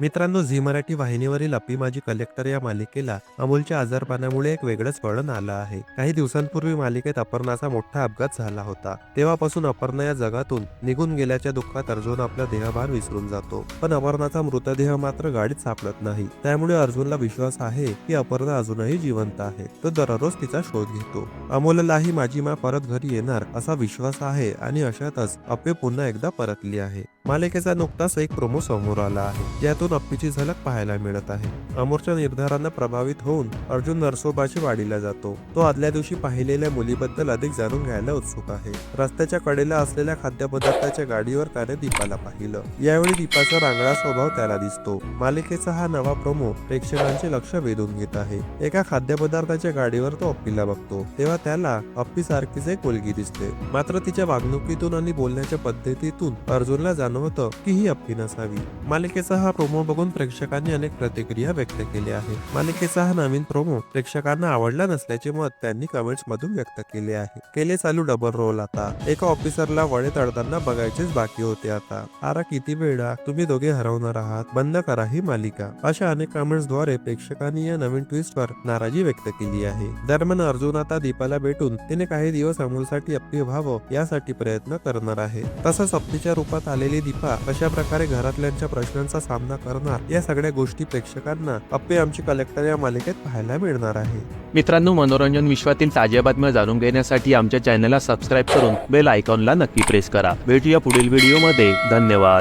मित्रांनो झी मराठी वाहिनीवरील अपी माझी कलेक्टर या मालिकेला अमोलच्या आजारपणामुळे एक वेगळंच वळण आलं आहे. काही दिवसांपूर्वी मालिकेत अपर्णाचा मोठा अपघात झाला होता. तेव्हापासून अपर्णा या जगातून निघून गेल्याच्या दुःखात अर्जुन आपला देहभान विसरून जातो. पण अपर्णाचा मृतदेह मात्र गाडीत सापडत नाही. त्यामुळे अर्जुनला विश्वास आहे की अपर्णा अजूनही जिवंत आहे. तो दररोज तिचा शोध घेतो. अमोललाही माझी मा परत घरी येणार असा विश्वास आहे आणि अशातच अपे पुन्हा एकदा परतली आहे. मालिकेचा नुकताच एक प्रोमो समोर आला आहे. ज्यातून अप्पीची झलक पाहायला मिळत आहे. अमोरच्या निर्धारांना प्रभावित होऊन अर्जुन नरसोबाची वाडीला जातो. तो आदल्या दिवशी पाहिलेल्या मुलीबद्दल अधिक जाणून घ्यायला उत्सुक आहे. रस्त्याच्या कडेला असलेल्या खाद्यपदार्थाच्या गाडीवर त्याने दीपाला पाहिलं. यावेळी दीपाचा रांगडा स्वभाव त्याला दिसतो. मालिकेचा हा नवा प्रोमो प्रेक्षकांचे लक्ष वेधून घेत आहे. एका खाद्यपदार्थाच्या गाडीवर तो अप्पीला बघतो. तेव्हा त्याला अप्पी सारखीच एक मुलगी दिसते. मात्र तिच्या वागणुकीतून आणि बोलण्याच्या पद्धतीतून अर्जुनला जाणवतं की ही अप्पी नसावी. मालिकेचा हा प्रोमो बघून प्रेक्षकांनी अनेक प्रतिक्रिया व्यक्त केल्या आहे. मालिकेचा हा नवीन प्रोमो प्रेक्षकांना आवडला नसल्याचे मत त्यांनी कमेंट्स मधून व्यक्त केले आहे. केले चालू डबल रोल आता. एका ऑफिसरला वडे तळताना बघायचेच बाकी होते आता. आरा किती वेळा तुम्ही दोघे हरवणार आहात? बंद करा ही मालिका. अशा अनेक कमेंट्सद्वारे प्रेक्षकांनी या नवीन ट्विस्ट वर नाराजी व्यक्त केली आहे. दरम्यान अर्जुन आता दीपाला भेटून तिने काही दिवस अमोलसाठी अप्पी व्हावं यासाठी प्रयत्न करणार आहे. तसंच अप्पीच्या रूपात आलेली दीपा अशा प्रकारे घरातल्यांच्या प्रश्नांचा सामना करणार या सगळ्या गोष्टी प्रेक्षकांना अप्पे आमची कलेक्टर या मालिकेत पाहायला मिळणार आहे. मित्रांनो मनोरंजन विश्वातील ताज्या बातम्या जाणून घेण्यासाठी आमच्या चॅनलला सबस्क्राईब करून बेल आयकॉनला नक्की प्रेस करा. भेटूया पुढील व्हिडिओमध्ये धन्यवाद.